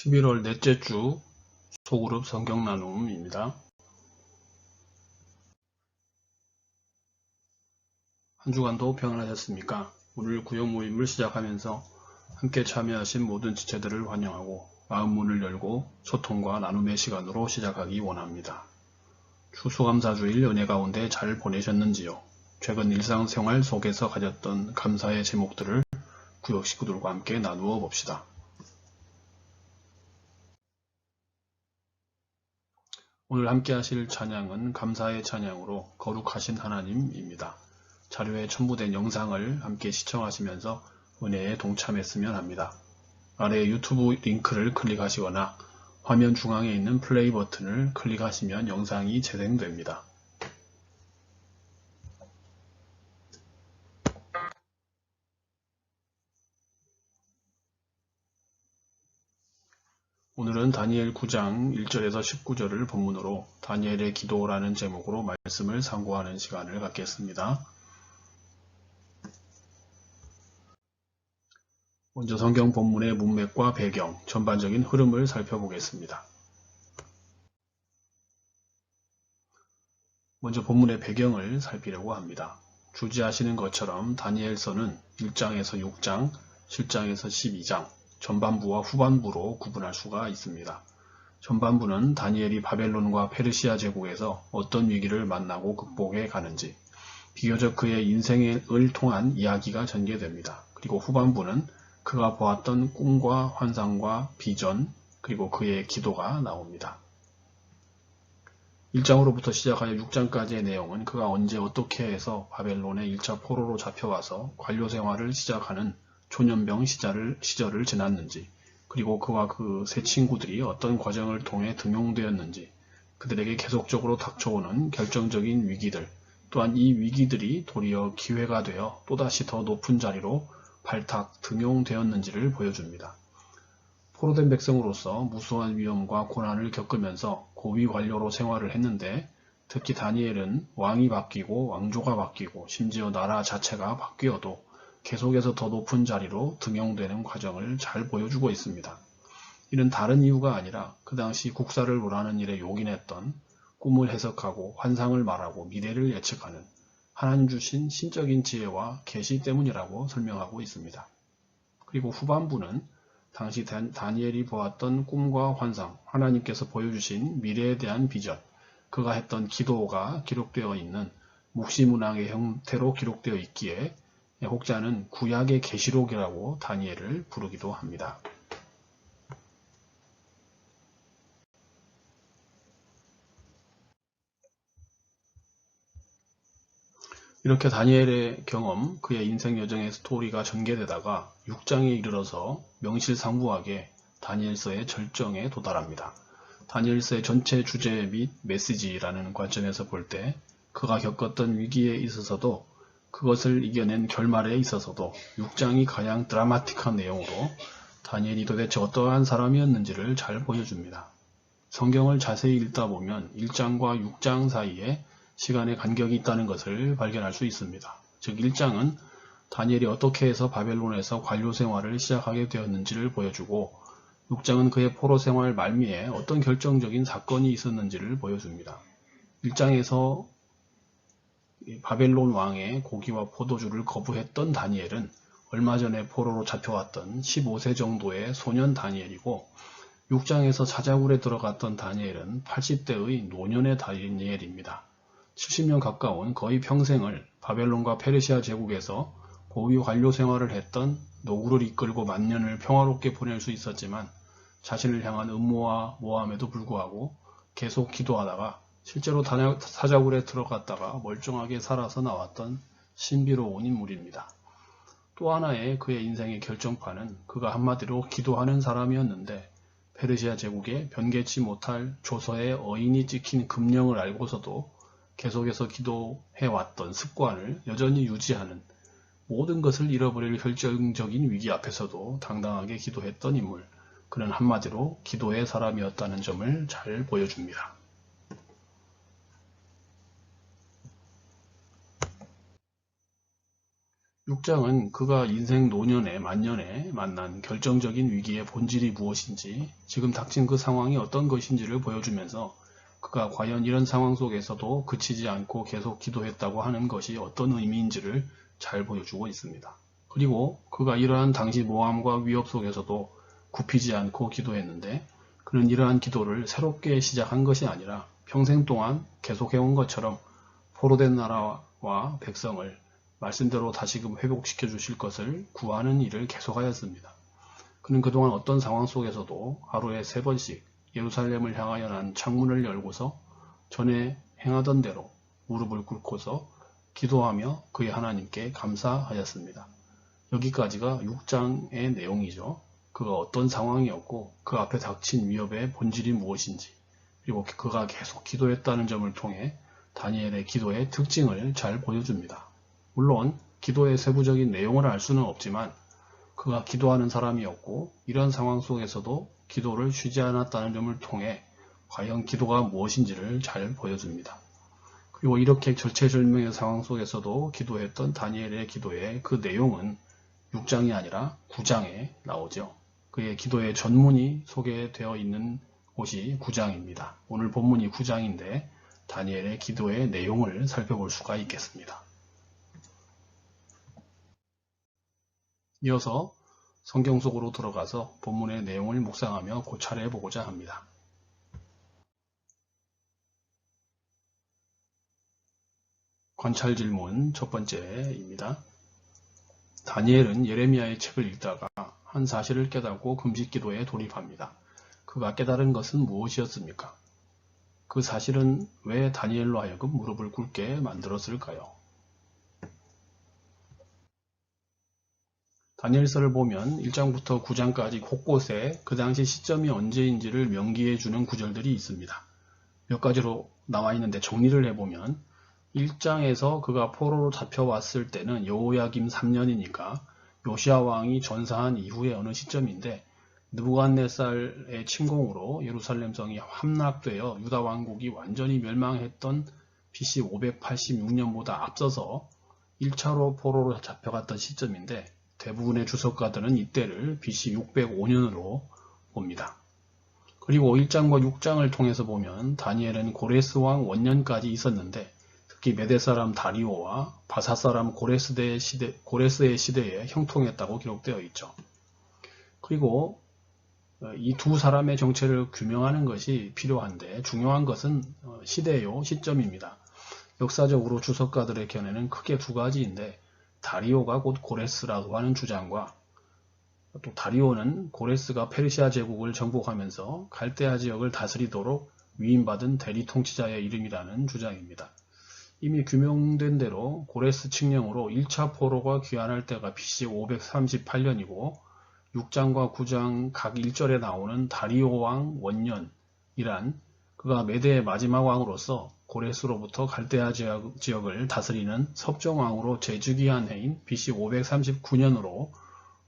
11월 넷째 주 소그룹 성경 나눔입니다. 한 주간도 평안하셨습니까? 오늘 구역 모임을 시작하면서 함께 참여하신 모든 지체들을 환영하고 마음 문을 열고 소통과 나눔의 시간으로 시작하기 원합니다. 추수감사주일 연예 가운데 잘 보내셨는지요? 최근 일상생활 속에서 가졌던 감사의 제목들을 구역 식구들과 함께 나누어 봅시다. 오늘 함께 하실 찬양은 감사의 찬양으로 거룩하신 하나님입니다. 자료에 첨부된 영상을 함께 시청하시면서 은혜에 동참했으면 합니다. 아래 유튜브 링크를 클릭하시거나 화면 중앙에 있는 플레이 버튼을 클릭하시면 영상이 재생됩니다. 다니엘 9장 1절에서 19절을 본문으로 다니엘의 기도라는 제목으로 말씀을 상고하는 시간을 갖겠습니다. 먼저 성경 본문의 문맥과 배경, 전반적인 흐름을 살펴보겠습니다. 먼저 본문의 배경을 살피려고 합니다. 주지하시는 것처럼 다니엘서는 1장에서 6장, 7장에서 12장, 전반부와 후반부로 구분할 수가 있습니다. 전반부는 다니엘이 바벨론과 페르시아 제국에서 어떤 위기를 만나고 극복해 가는지, 비교적 그의 인생을 통한 이야기가 전개됩니다. 그리고 후반부는 그가 보았던 꿈과 환상과 비전, 그리고 그의 기도가 나옵니다. 1장으로부터 시작하여 6장까지의 내용은 그가 언제 어떻게 해서 바벨론의 1차 포로로 잡혀와서 관료 생활을 시작하는 초년병 시절을, 시절을 지났는지, 그리고 그와 그 세 친구들이 어떤 과정을 통해 등용되었는지, 그들에게 계속적으로 닥쳐오는 결정적인 위기들, 또한 이 위기들이 도리어 기회가 되어 또다시 더 높은 자리로 발탁, 등용되었는지를 보여줍니다. 포로된 백성으로서 무수한 위험과 고난을 겪으면서 고위 관료로 생활을 했는데 특히 다니엘은 왕이 바뀌고 왕조가 바뀌고 심지어 나라 자체가 바뀌어도 계속해서 더 높은 자리로 등용되는 과정을 잘 보여주고 있습니다. 이는 다른 이유가 아니라 그 당시 국사를 논하는 일에 용인했던 꿈을 해석하고 환상을 말하고 미래를 예측하는 하나님 주신 신적인 지혜와 계시 때문이라고 설명하고 있습니다. 그리고 후반부는 당시 다니엘이 보았던 꿈과 환상, 하나님께서 보여주신 미래에 대한 비전, 그가 했던 기도가 기록되어 있는 묵시문항의 형태로 기록되어 있기에 혹자는 구약의 계시록이라고 다니엘을 부르기도 합니다. 이렇게 다니엘의 경험, 그의 인생 여정의 스토리가 전개되다가 6장에 이르러서 명실상부하게 다니엘서의 절정에 도달합니다. 다니엘서의 전체 주제 및 메시지라는 관점에서 볼 때 그가 겪었던 위기에 있어서도 그것을 이겨낸 결말에 있어서도 6장이 가장 드라마틱한 내용으로 다니엘이 도대체 어떠한 사람이었는지를 잘 보여줍니다. 성경을 자세히 읽다 보면 1장과 6장 사이에 시간의 간격이 있다는 것을 발견할 수 있습니다. 즉 1장은 다니엘이 어떻게 해서 바벨론에서 관료 생활을 시작하게 되었는지를 보여주고 6장은 그의 포로 생활 말미에 어떤 결정적인 사건이 있었는지를 보여줍니다. 1장에서 바벨론 왕의 고기와 포도주를 거부했던 다니엘은 얼마 전에 포로로 잡혀왔던 15세 정도의 소년 다니엘이고 6장에서 사자굴에 들어갔던 다니엘은 80대의 노년의 다니엘입니다. 70년 가까운 거의 평생을 바벨론과 페르시아 제국에서 고위 관료 생활을 했던 노구를 이끌고 만년을 평화롭게 보낼 수 있었지만 자신을 향한 음모와 모함에도 불구하고 계속 기도하다가 실제로 사자굴에 들어갔다가 멀쩡하게 살아서 나왔던 신비로운 인물입니다. 또 하나의 그의 인생의 결정판은 그가 한마디로 기도하는 사람이었는데 페르시아 제국에 변개치 못할 조서의 어인이 찍힌 금령을 알고서도 계속해서 기도해왔던 습관을 여전히 유지하는 모든 것을 잃어버릴 결정적인 위기 앞에서도 당당하게 기도했던 인물. 그는 한마디로 기도의 사람이었다는 점을 잘 보여줍니다. 6장은 그가 인생 노년에 만년에 만난 결정적인 위기의 본질이 무엇인지 지금 닥친 그 상황이 어떤 것인지를 보여주면서 그가 과연 이런 상황 속에서도 그치지 않고 계속 기도했다고 하는 것이 어떤 의미인지를 잘 보여주고 있습니다. 그리고 그가 이러한 당시 모함과 위협 속에서도 굽히지 않고 기도했는데 그는 이러한 기도를 새롭게 시작한 것이 아니라 평생 동안 계속해온 것처럼 포로된 나라와 백성을 말씀대로 다시금 회복시켜 주실 것을 구하는 일을 계속하였습니다. 그는 그동안 어떤 상황 속에서도 하루에 세 번씩 예루살렘을 향하여 난 창문을 열고서 전에 행하던 대로 무릎을 꿇고서 기도하며 그의 하나님께 감사하였습니다. 여기까지가 6장의 내용이죠. 그가 어떤 상황이었고 그 앞에 닥친 위협의 본질이 무엇인지 그리고 그가 계속 기도했다는 점을 통해 다니엘의 기도의 특징을 잘 보여줍니다. 물론 기도의 세부적인 내용을 알 수는 없지만 그가 기도하는 사람이었고 이런 상황 속에서도 기도를 쉬지 않았다는 점을 통해 과연 기도가 무엇인지를 잘 보여줍니다. 그리고 이렇게 절체절명의 상황 속에서도 기도했던 다니엘의 기도의 그 내용은 6장이 아니라 9장에 나오죠. 그의 기도의 전문이 소개되어 있는 곳이 9장입니다. 오늘 본문이 9장인데 다니엘의 기도의 내용을 살펴볼 수가 있겠습니다. 이어서 성경 속으로 들어가서 본문의 내용을 묵상하며 고찰해 보고자 합니다. 관찰 질문 첫 번째입니다. 다니엘은 예레미야의 책을 읽다가 한 사실을 깨닫고 금식 기도에 돌입합니다. 그가 깨달은 것은 무엇이었습니까? 그 사실은 왜 다니엘로 하여금 무릎을 꿇게 만들었을까요? 다니엘서를 보면 1장부터 9장까지 곳곳에 그 당시 시점이 언제인지를 명기해 주는 구절들이 있습니다. 몇 가지로 나와 있는데 정리를 해보면 1장에서 그가 포로로 잡혀왔을 때는 여호야김 3년이니까 요시아 왕이 전사한 이후의 어느 시점인데 느부갓네살의 침공으로 예루살렘 성이 함락되어 유다 왕국이 완전히 멸망했던 BC 586년보다 앞서서 1차로 포로로 잡혀갔던 시점인데 대부분의 주석가들은 이때를 BC 605년으로 봅니다. 그리고 1장과 6장을 통해서 보면 다니엘은 고레스 왕 원년까지 있었는데 특히 메대 사람 다리오와 바사 사람 고레스의 시대, 고레스의 시대에 형통했다고 기록되어 있죠. 그리고 어, 이두 사람의 정체를 규명하는 것이 필요한데 중요한 것은 어, 시대요, 시점입니다. 역사적으로 주석가들의 견해는 크게 두 가지인데 다리오가 곧 고레스라고 하는 주장과 또 다리오는 고레스가 페르시아 제국을 정복하면서 갈대아 지역을 다스리도록 위임받은 대리 통치자의 이름이라는 주장입니다. 이미 규명된 대로 고레스 칙령으로 1차 포로가 귀환할 때가 BC 538년이고 6장과 9장 각 1절에 나오는 다리오 왕 원년이란 그가 메대의 마지막 왕으로서 고레스로부터 갈대아 지역, 을 다스리는 섭정왕으로 재주기한 해인 BC 539년으로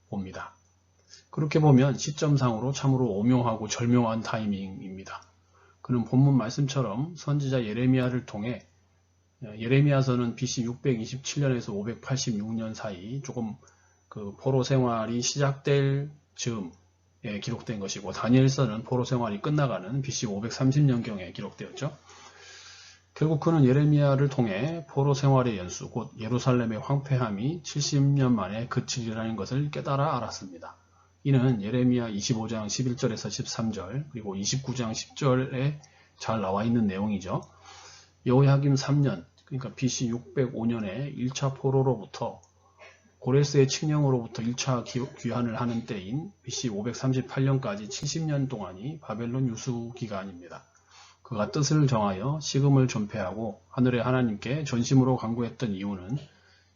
봅니다. 그렇게 보면 시점상으로 참으로 오묘하고 절묘한 타이밍입니다. 그는 본문 말씀처럼 선지자 예레미야를 통해 예레미야서는 BC 627년에서 586년 사이 조금 그 포로 생활이 시작될 즈음에 기록된 것이고 다니엘서는 포로 생활이 끝나가는 BC 530년경에 기록되었죠. 결국 그는 예레미야를 통해 포로 생활의 연수, 곧 예루살렘의 황폐함이 70년 만에 그치리라는 것을 깨달아 알았습니다. 이는 예레미야 25장 11절에서 13절 그리고 29장 10절에 잘 나와 있는 내용이죠. 여호야김 3년 그러니까 BC 605년에 1차 포로로부터 고레스의 칙령으로부터 1차 귀환을 하는 때인 BC 538년까지 70년 동안이 바벨론 유수 기간입니다. 그가 뜻을 정하여 시금을 존폐하고 하늘의 하나님께 전심으로 간구했던 이유는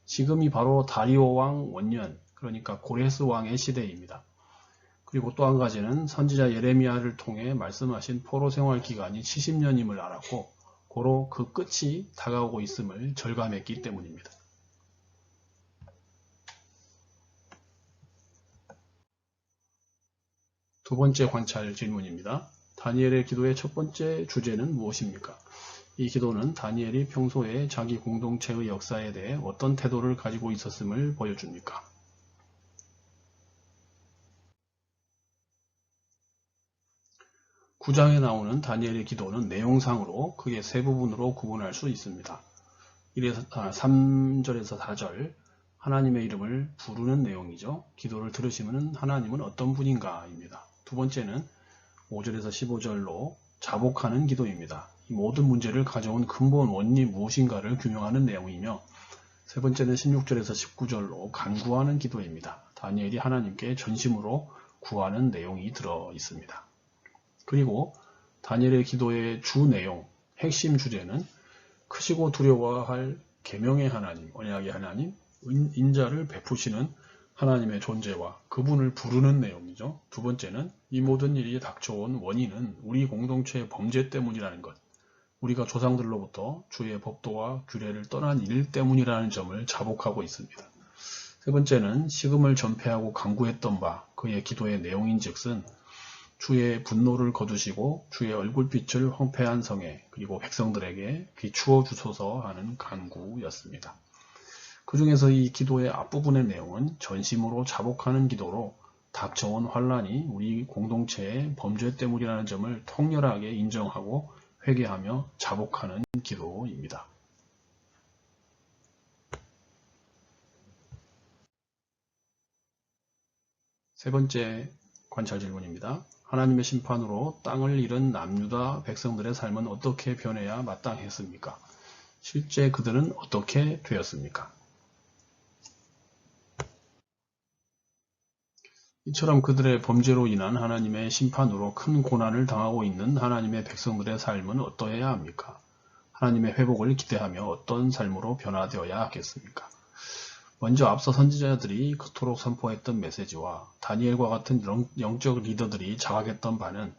시금이 바로 다리오 왕 원년 그러니까 고레스 왕의 시대입니다. 그리고 또 한 가지는 선지자 예레미야를 통해 말씀하신 포로 생활 기간이 70년임을 알았고 고로 그 끝이 다가오고 있음을 절감했기 때문입니다. 두 번째 관찰 질문입니다. 다니엘의 기도의 첫 번째 주제는 무엇입니까? 이 기도는 다니엘이 평소에 자기 공동체의 역사에 대해 어떤 태도를 가지고 있었음을 보여줍니까? 구장에 나오는 다니엘의 기도는 내용상으로 크게 세 부분으로 구분할 수 있습니다. 1에서, 3절에서 4절 하나님의 이름을 부르는 내용이죠. 기도를 들으시면 하나님은 어떤 분인가입니다. 두 번째는 5절에서 15절로 자복하는 기도입니다. 이 모든 문제를 가져온 근본 원인이 무엇인가를 규명하는 내용이며 세 번째는 16절에서 19절로 간구하는 기도입니다. 다니엘이 하나님께 전심으로 구하는 내용이 들어 있습니다. 그리고 다니엘의 기도의 주 내용, 핵심 주제는 크시고 두려워할 계명의 하나님, 언약의 하나님, 인자를 베푸시는 하나님의 존재와 그분을 부르는 내용이죠. 두 번째는 이 모든 일이 닥쳐온 원인은 우리 공동체의 범죄 때문이라는 것. 우리가 조상들로부터 주의 법도와 규례를 떠난 일 때문이라는 점을 자복하고 있습니다. 세 번째는 식음을 전폐하고 강구했던 바 그의 기도의 내용인 즉슨 주의 분노를 거두시고 주의 얼굴빛을 황폐한 성에 그리고 백성들에게 비추어 주소서 하는 간구였습니다. 그 중에서 이 기도의 앞부분의 내용은 전심으로 자복하는 기도로 닥쳐온 환란이 우리 공동체의 범죄 때문이라는 점을 통렬하게 인정하고 회개하며 자복하는 기도입니다. 세 번째 관찰 질문입니다. 하나님의 심판으로 땅을 잃은 남유다 백성들의 삶은 어떻게 변해야 마땅했습니까? 실제 그들은 어떻게 되었습니까? 이처럼 그들의 범죄로 인한 하나님의 심판으로 큰 고난을 당하고 있는 하나님의 백성들의 삶은 어떠해야 합니까? 하나님의 회복을 기대하며 어떤 삶으로 변화되어야 하겠습니까? 먼저 앞서 선지자들이 그토록 선포했던 메시지와 다니엘과 같은 영적 리더들이 자각했던 바는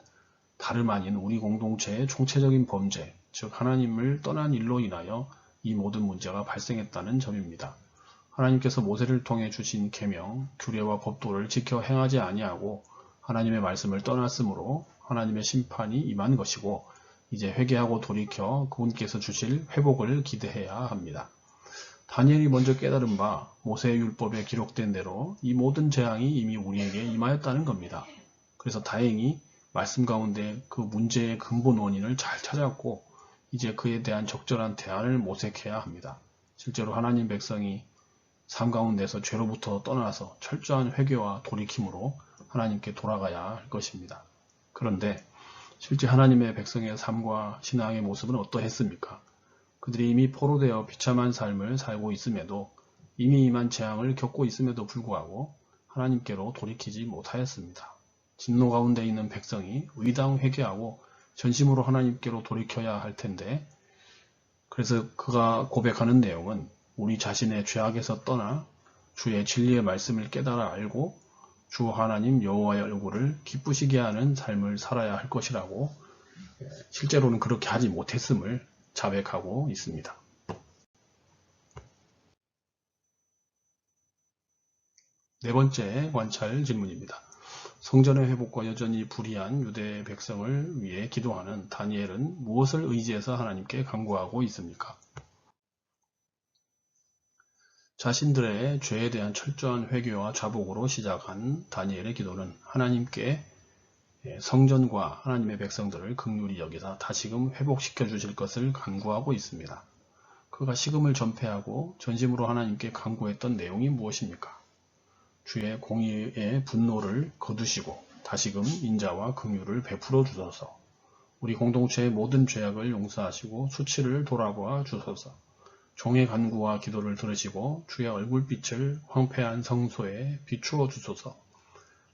다름 아닌 우리 공동체의 총체적인 범죄, 즉 하나님을 떠난 일로 인하여 이 모든 문제가 발생했다는 점입니다. 하나님께서 모세를 통해 주신 계명, 규례와 법도를 지켜 행하지 아니하고 하나님의 말씀을 떠났으므로 하나님의 심판이 임한 것이고 이제 회개하고 돌이켜 그분께서 주실 회복을 기대해야 합니다. 다니엘이 먼저 깨달은 바 모세의 율법에 기록된 대로 이 모든 재앙이 이미 우리에게 임하였다는 겁니다. 그래서 다행히 말씀 가운데 그 문제의 근본 원인을 잘 찾았고 이제 그에 대한 적절한 대안을 모색해야 합니다. 실제로 하나님 백성이 삶 가운데서 죄로부터 떠나서 철저한 회개와 돌이킴으로 하나님께 돌아가야 할 것입니다. 그런데 실제 하나님의 백성의 삶과 신앙의 모습은 어떠했습니까? 그들이 이미 포로되어 비참한 삶을 살고 있음에도 이미 임한 재앙을 겪고 있음에도 불구하고 하나님께로 돌이키지 못하였습니다. 진노 가운데 있는 백성이 의당 회개하고 전심으로 하나님께로 돌이켜야 할 텐데 그래서 그가 고백하는 내용은 우리 자신의 죄악에서 떠나 주의 진리의 말씀을 깨달아 알고 주 하나님 여호와의 얼굴을 기쁘시게 하는 삶을 살아야 할 것이라고 실제로는 그렇게 하지 못했음을 자백하고 있습니다. 네 번째 관찰 질문입니다. 성전의 회복과 여전히 불의한 유대 백성을 위해 기도하는 다니엘은 무엇을 의지해서 하나님께 간구하고 있습니까? 자신들의 죄에 대한 철저한 회개와 자복으로 시작한 다니엘의 기도는 하나님께 성전과 하나님의 백성들을 극률히 여기사 다시금 회복시켜 주실 것을 간구하고 있습니다. 그가 식음을 전폐하고 전심으로 하나님께 간구했던 내용이 무엇입니까? 주의 공의의 분노를 거두시고 다시금 인자와 긍휼을 베풀어 주소서. 우리 공동체의 모든 죄악을 용서하시고 수치를 돌아보아 주소서. 종의 간구와 기도를 들으시고 주의 얼굴빛을 황폐한 성소에 비추어 주소서.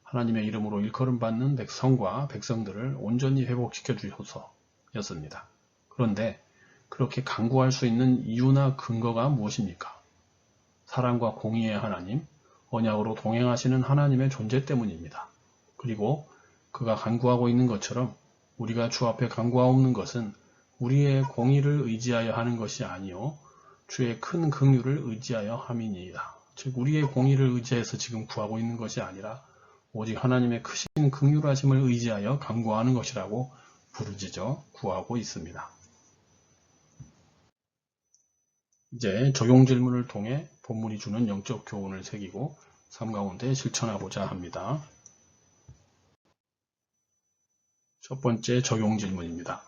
하나님의 이름으로 일컬음 받는 백성과 백성들을 온전히 회복시켜 주소서 였습니다. 그런데 그렇게 간구할 수 있는 이유나 근거가 무엇입니까? 사랑과 공의의 하나님, 언약으로 동행하시는 하나님의 존재 때문입니다. 그리고 그가 간구하고 있는 것처럼 우리가 주 앞에 간구하옵는 것은 우리의 공의를 의지하여 하는 것이 아니요 주의 큰 긍휼을 의지하여 함이니이다. 즉 우리의 공의를 의지해서 지금 구하고 있는 것이 아니라 오직 하나님의 크신 긍휼하심을 의지하여 간구하는 것이라고 부르짖어 구하고 있습니다. 이제 적용 질문을 통해 본문이 주는 영적 교훈을 새기고 삶 가운데 실천하고자 합니다. 첫 번째 적용 질문입니다.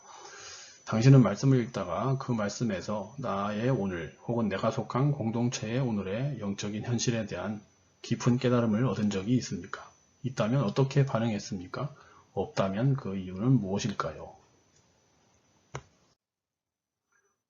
당신은 말씀을 읽다가 그 말씀에서 나의 오늘 혹은 내가 속한 공동체의 오늘의 영적인 현실에 대한 깊은 깨달음을 얻은 적이 있습니까? 있다면 어떻게 반응했습니까? 없다면 그 이유는 무엇일까요?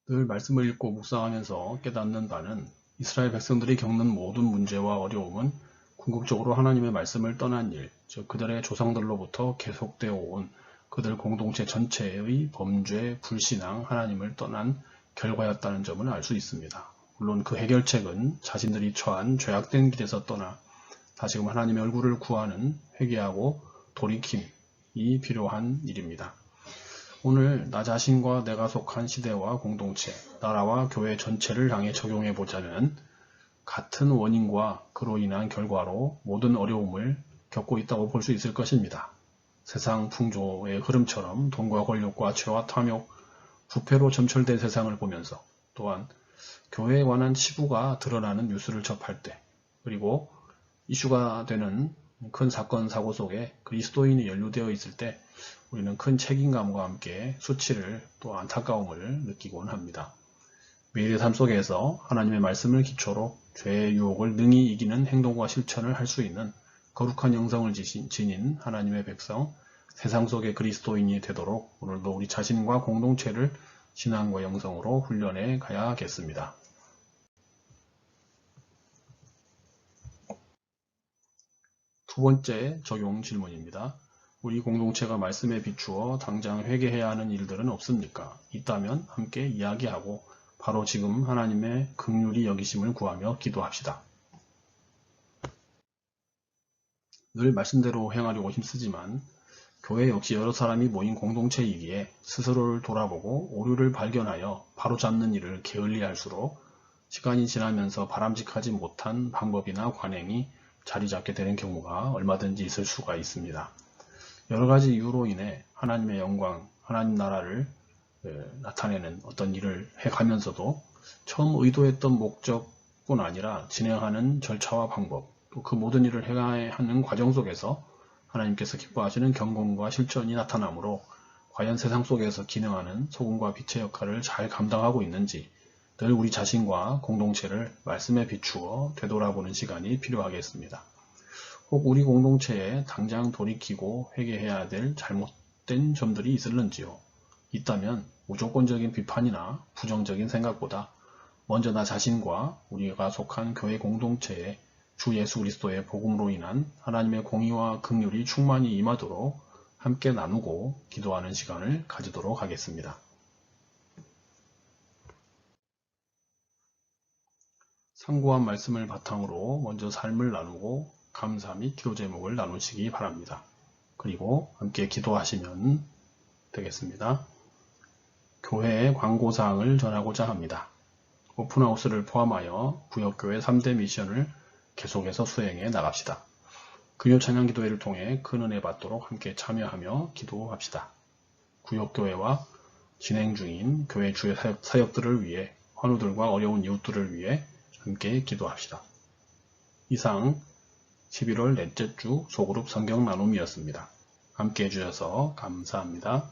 늘 말씀을 읽고 묵상하면서 깨닫는 바는 이스라엘 백성들이 겪는 모든 문제와 어려움은 궁극적으로 하나님의 말씀을 떠난 일, 즉 그들의 조상들로부터 계속되어 온 그들 공동체 전체의 범죄, 불신앙, 하나님을 떠난 결과였다는 점을 알 수 있습니다. 물론 그 해결책은 자신들이 처한 죄악된 길에서 떠나 다시금 하나님의 얼굴을 구하는 회개하고 돌이킴이 필요한 일입니다. 오늘 나 자신과 내가 속한 시대와 공동체, 나라와 교회 전체를 향해 적용해 보자면 같은 원인과 그로 인한 결과로 모든 어려움을 겪고 있다고 볼 수 있을 것입니다. 세상 풍조의 흐름처럼 돈과 권력과 죄와 탐욕, 부패로 점철된 세상을 보면서 또한 교회에 관한 치부가 드러나는 뉴스를 접할 때 그리고 이슈가 되는 큰 사건 사고 속에 그리스도인이 연루되어 있을 때 우리는 큰 책임감과 함께 수치를 또 안타까움을 느끼곤 합니다. 매일의 삶 속에서 하나님의 말씀을 기초로 죄의 유혹을 능히 이기는 행동과 실천을 할 수 있는 거룩한 영성을 지닌 하나님의 백성, 세상 속의 그리스도인이 되도록 오늘도 우리 자신과 공동체를 신앙과 영성으로 훈련해 가야겠습니다. 두 번째 적용 질문입니다. 우리 공동체가 말씀에 비추어 당장 회개해야 하는 일들은 없습니까? 있다면 함께 이야기하고 바로 지금 하나님의 극률이 여기심을 구하며 기도합시다. 늘 말씀대로 행하려고 힘쓰지만 교회 역시 여러 사람이 모인 공동체이기에 스스로를 돌아보고 오류를 발견하여 바로잡는 일을 게을리할수록 시간이 지나면서 바람직하지 못한 방법이나 관행이 자리 잡게 되는 경우가 얼마든지 있을 수가 있습니다. 여러 가지 이유로 인해 하나님의 영광, 하나님 나라를 나타내는 어떤 일을 해가면서도 처음 의도했던 목적뿐 아니라 진행하는 절차와 방법, 또 그 모든 일을 해가는 과정 속에서 하나님께서 기뻐하시는 경공과 실천이 나타나므로 과연 세상 속에서 기능하는 소금과 빛의 역할을 잘 감당하고 있는지 늘 우리 자신과 공동체를 말씀에 비추어 되돌아보는 시간이 필요하겠습니다. 혹 우리 공동체에 당장 돌이키고 회개해야 될 잘못된 점들이 있을는지요? 있다면 무조건적인 비판이나 부정적인 생각보다 먼저 나 자신과 우리가 속한 교회 공동체에 주 예수 그리스도의 복음으로 인한 하나님의 공의와 긍휼이 충만히 임하도록 함께 나누고 기도하는 시간을 가지도록 하겠습니다. 상고한 말씀을 바탕으로 먼저 삶을 나누고 감사 및 기도 제목을 나누시기 바랍니다. 그리고 함께 기도하시면 되겠습니다. 교회의 광고사항을 전하고자 합니다. 오픈하우스를 포함하여 구역교회 3대 미션을 계속해서 수행해 나갑시다. 금요 찬양 기도회를 통해 큰 은혜 받도록 함께 참여하며 기도합시다. 구역교회와 진행 중인 교회 주의 사역, 들을 위해 환우들과 어려운 이웃들을 위해 함께 기도합시다. 이상 11월 넷째 주 소그룹 성경 나눔이었습니다. 함께 해주셔서 감사합니다.